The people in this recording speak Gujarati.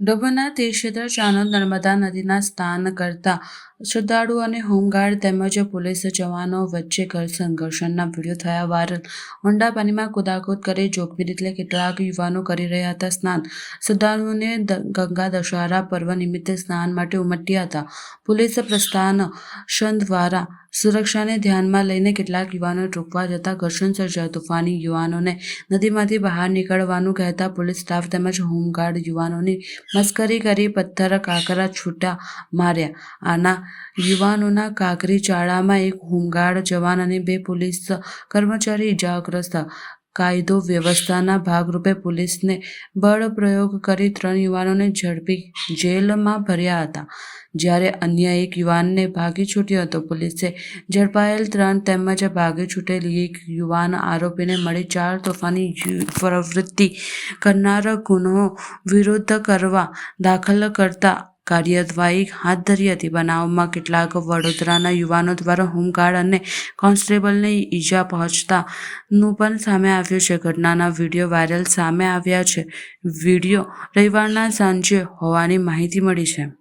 ડભોના તીર્થક્ષેત્ર ચાનો નર્મદા નદીના સ્નાન કરતા શ્રદ્ધાળુઓ અને હોમગાર્ડ તેમજ પોલીસ જવાનો વચ્ચે ઘર્ષણ ઘર્ષણના વીડિયો થયા વાયરલ. ઊંડા પાણીમાં કુદાકુદ કરી જોખમી રીતે કેટલાક યુવાનો કરી રહ્યા હતા સ્નાન. શ્રદ્ધાળુઓને ગંગા દશહરા પર્વ નિમિત્તે સ્નાન માટે ઉમટ્યા હતા. પોલીસ પ્રસ્થાન શન દ્વારા સુરક્ષાને ધ્યાનમાં લઈને કેટલાક યુવાનો રોકવા જતા ઘર્ષણ સર્જાયું. તોફાની યુવાનોને નદીમાંથી બહાર નીકળવાનું કહેતા પોલીસ સ્ટાફ તેમજ હોમગાર્ડ યુવાનોની મસ્કરી કરી પથ્થર કાકરા છૂટા માર્યા. આના યુવાનોના કાંકરી ચાળામાં એક હોમગાર્ડ જવાન અને બે પોલીસ કર્મચારી ઇજાગ્રસ્ત. કાયદો વ્યવસ્થાના ભાગરૂપે પોલીસને બળ પ્રયોગ કરી ત્રણ યુવાનોને ઝડપી જેલમાં ભર્યા હતા. જ્યારે અન્ય એક યુવાનને ભાગી છૂટ્યો હતો, પોલીસે ઝડપાયેલ ત્રણ તેમજ ભાગી છૂટેલ એક યુવાન આરોપીને મળી ચાર તોફાની પ્રવૃત્તિ કરનાર ગુનો વિરુદ્ધ કરવા દાખલ કરતા કાર્યવાહી હાથ ધરી હતી. બનાવમાં કેટલાક વડોદરાના યુવાનો દ્વારા હોમગાર્ડ અને કોન્સ્ટેબલને ઈજા પહોંચતાનું પણ સામે આવ્યું છે. ઘટનાના વીડિયો વાયરલ સામે આવ્યા છે. વીડિયો રવિવારના સાંજે હોવાની માહિતી મળી છે.